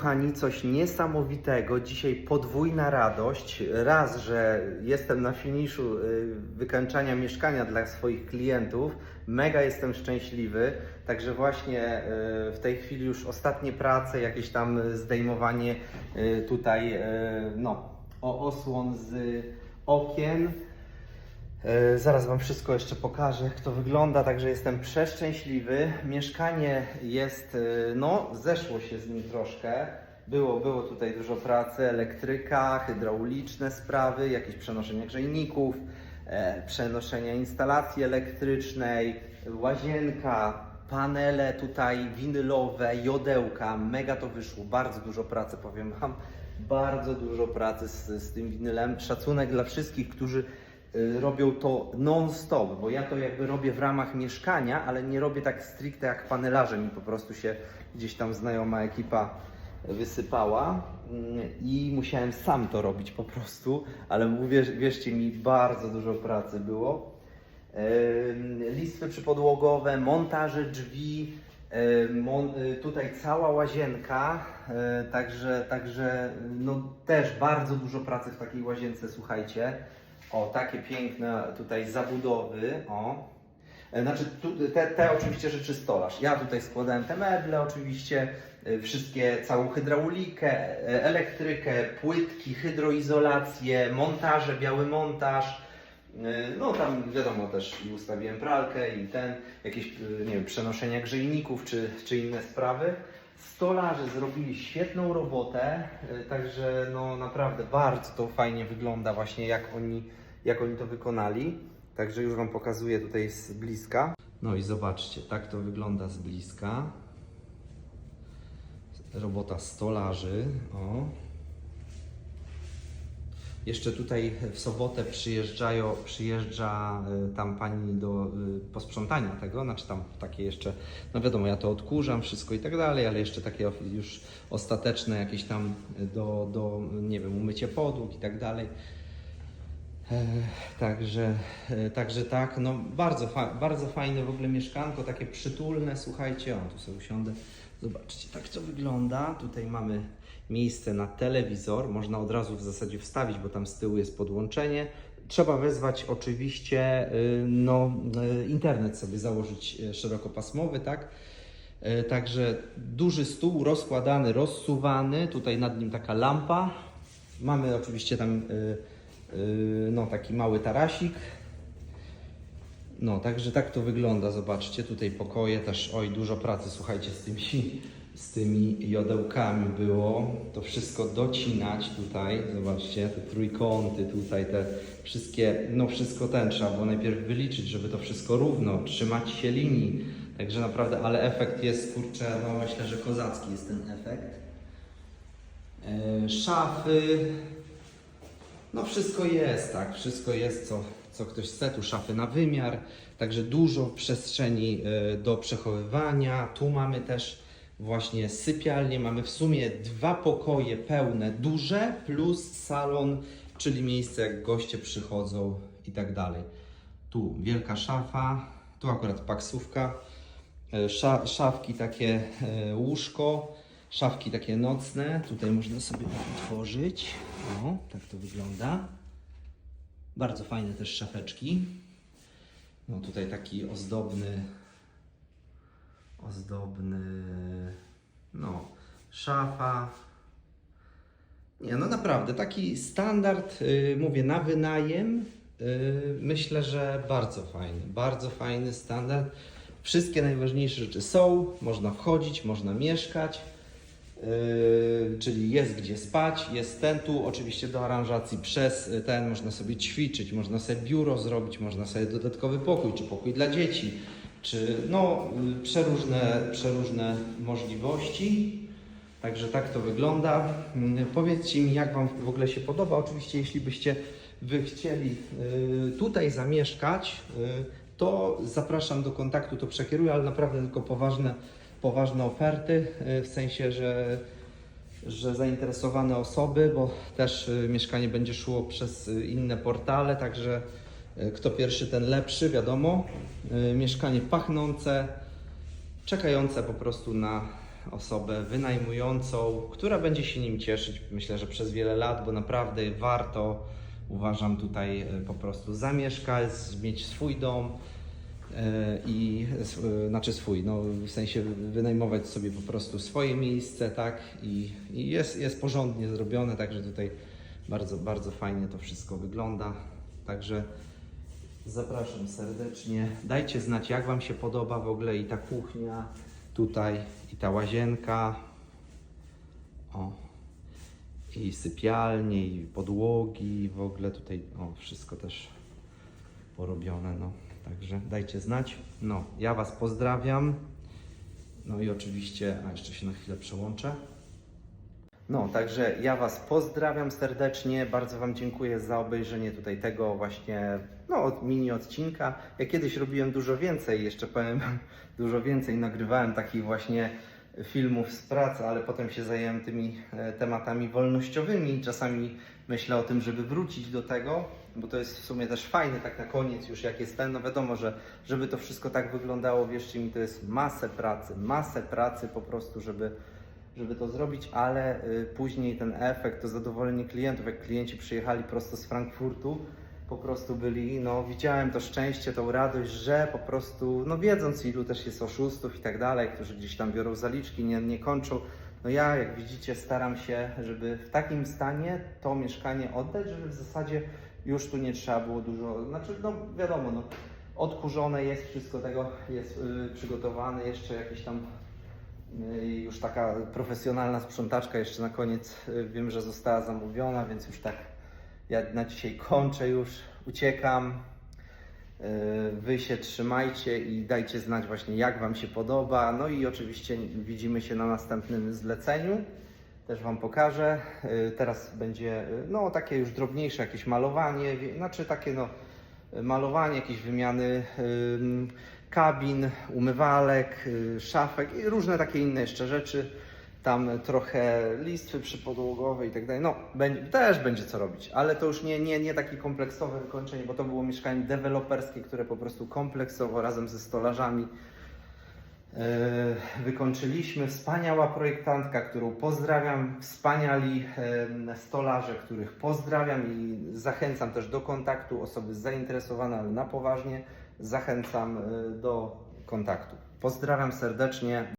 kochani, coś niesamowitego. Dzisiaj podwójna radość. Raz, że jestem na finiszu y, wykańczania mieszkania dla swoich klientów. Mega jestem szczęśliwy. Także właśnie y, w tej chwili już ostatnie prace, jakieś tam zdejmowanie y, tutaj no, osłon z okien. E, Zaraz Wam wszystko jeszcze pokażę, jak to wygląda, także jestem przeszczęśliwy. Mieszkanie jest, e, no, zeszło się z nim troszkę. Było, było tutaj dużo pracy, elektryka, hydrauliczne sprawy, jakieś przenoszenie grzejników, e, przenoszenia instalacji elektrycznej, łazienka, panele tutaj winylowe, jodełka. Mega to wyszło, bardzo dużo pracy, powiem Wam. Bardzo dużo pracy z, z tym winylem. Szacunek dla wszystkich, którzy robią to non-stop, bo ja to jakby robię w ramach mieszkania, ale nie robię tak stricte jak panelarze mi po prostu się gdzieś tam znajoma ekipa wysypała mm, i musiałem sam to robić po prostu, ale wierzcie mi, bardzo dużo pracy było. Listwy przypodłogowe, montaże drzwi, y, tutaj cała łazienka, e, także, także no też bardzo dużo pracy w takiej łazience, słuchajcie. O, takie piękne tutaj zabudowy, o. E, Znaczy, tu, te, te oczywiście rzeczy stolarz. Ja tutaj składałem te meble, oczywiście, e, wszystkie, całą hydraulikę, e, elektrykę, płytki, hydroizolację, montaże, biały montaż. No tam wiadomo też i ustawiłem pralkę i ten, jakieś nie wiem, przenoszenia grzejników czy, czy inne sprawy. Stolarze zrobili świetną robotę, e, także no naprawdę bardzo to fajnie wygląda właśnie jak oni, jak oni to wykonali. Także już Wam pokazuję tutaj z bliska. No i zobaczcie, tak to wygląda z bliska. Robota stolarzy. O. Jeszcze tutaj w sobotę przyjeżdżają, przyjeżdża y, tam pani do y, posprzątania tego, znaczy tam takie jeszcze, no wiadomo, ja to odkurzam wszystko i tak dalej, ale jeszcze takie już ostateczne jakieś tam do, do nie wiem, umycie podłóg i tak dalej. E, Także, e, także tak, no bardzo, fa- bardzo fajne w ogóle mieszkanko, takie przytulne, słuchajcie, o tu sobie usiądę, zobaczcie, tak to wygląda, tutaj mamy miejsce na telewizor, można od razu w zasadzie wstawić, bo tam z tyłu jest podłączenie. Trzeba wezwać oczywiście, y, no, y, internet sobie założyć y, szerokopasmowy, tak? Także duży stół rozkładany, rozsuwany, tutaj nad nim taka lampa. Mamy oczywiście tam no, taki mały tarasik. No, także tak to wygląda, zobaczcie, tutaj pokoje też, oj, dużo pracy, słuchajcie, z tymi, z tymi jodełkami było. To wszystko docinać tutaj, zobaczcie, te trójkąty tutaj, te wszystkie, no wszystko ten trzeba było najpierw wyliczyć, żeby to wszystko równo, trzymać się linii. Także naprawdę, ale efekt jest, kurczę, no myślę, że kozacki jest ten efekt. E, szafy, no wszystko jest, tak, wszystko jest, co, co ktoś chce, tu szafy na wymiar, także dużo przestrzeni e, do przechowywania. Tu mamy też właśnie sypialnię, mamy w sumie dwa pokoje pełne, duże, plus salon, czyli miejsce jak goście przychodzą i tak dalej. Tu wielka szafa, tu akurat paksówka, e, sza, szafki takie e, łóżko, szafki takie nocne, tutaj można sobie otworzyć, o, tak to wygląda. Bardzo fajne też szafeczki. No tutaj taki ozdobny, ozdobny, no, szafa. Nie, no naprawdę, taki standard, y, mówię, na wynajem, y, myślę, że bardzo fajny, bardzo fajny standard. Wszystkie najważniejsze rzeczy są, można wchodzić, można mieszkać. Yy, czyli jest gdzie spać, jest ten tu, oczywiście do aranżacji przez ten można sobie ćwiczyć, można sobie biuro zrobić, można sobie dodatkowy pokój, czy pokój dla dzieci, czy no przeróżne, przeróżne możliwości. Także tak to wygląda. Powiedzcie mi, jak Wam w ogóle się podoba. Oczywiście, jeśli byście Wy chcieli y, tutaj zamieszkać, y, to zapraszam do kontaktu, to przekieruję, ale naprawdę tylko poważne, poważne oferty, y, w sensie, że, że zainteresowane osoby, bo też mieszkanie będzie szło przez inne portale, także kto pierwszy, ten lepszy, wiadomo. Y, Mieszkanie pachnące, czekające po prostu na osobę wynajmującą, która będzie się nim cieszyć, myślę, że przez wiele lat, bo naprawdę warto, uważam tutaj e, po prostu zamieszkać, mieć swój dom e, i e, znaczy swój, no w sensie wynajmować sobie po prostu swoje miejsce, tak? I, i jest, jest porządnie zrobione, także tutaj bardzo, bardzo fajnie to wszystko wygląda. Także zapraszam serdecznie. Dajcie znać, jak Wam się podoba w ogóle i ta kuchnia tutaj, i ta łazienka. O. I sypialnie, i podłogi, w ogóle tutaj, o, wszystko też porobione, no. Także dajcie znać. No, ja Was pozdrawiam. No i oczywiście, a jeszcze się na chwilę przełączę. No, także ja Was pozdrawiam serdecznie. Bardzo Wam dziękuję za obejrzenie tutaj tego właśnie no, mini odcinka. Ja kiedyś robiłem dużo więcej, jeszcze powiem dużo więcej. Nagrywałem takich właśnie filmów z pracy, ale potem się zająłem tymi e, tematami wolnościowymi. Czasami myślę o tym, żeby wrócić do tego, bo to jest w sumie też fajne, tak na koniec już jak jest ten, no wiadomo, że żeby to wszystko tak wyglądało, wierzcie mi, to jest masę pracy, masę pracy po prostu, żeby żeby to zrobić, ale y, później ten efekt, to zadowolenie klientów, jak klienci przyjechali prosto z Frankfurtu, po prostu byli, no widziałem to szczęście, tą radość, że po prostu, no wiedząc ilu też jest oszustów i tak dalej, którzy gdzieś tam biorą zaliczki, nie, nie kończą, no ja jak widzicie staram się, żeby w takim stanie to mieszkanie oddać, żeby w zasadzie już tu nie trzeba było dużo, znaczy no wiadomo, no odkurzone jest, wszystko tego jest y, przygotowane, jeszcze jakieś tam już taka profesjonalna sprzątaczka jeszcze na koniec y, wiem, że została zamówiona, więc już tak ja na dzisiaj kończę już, uciekam. Y, Wy się trzymajcie i dajcie znać właśnie jak Wam się podoba. No i oczywiście widzimy się na następnym zleceniu. Też Wam pokażę. Y, Teraz będzie no takie już drobniejsze jakieś malowanie, znaczy takie no malowanie, jakieś wymiany ym, kabin, umywalek, y, szafek i różne takie inne jeszcze rzeczy. Tam trochę listwy przypodłogowe i tak dalej. No, będzie, też będzie co robić, ale to już nie, nie, nie takie kompleksowe wykończenie, bo to było mieszkanie deweloperskie, które po prostu kompleksowo razem ze stolarzami e, wykończyliśmy. Wspaniała projektantka, którą pozdrawiam, wspaniali e, stolarze, których pozdrawiam i zachęcam też do kontaktu. Osoby zainteresowane, ale na poważnie, zachęcam e, do kontaktu. Pozdrawiam serdecznie.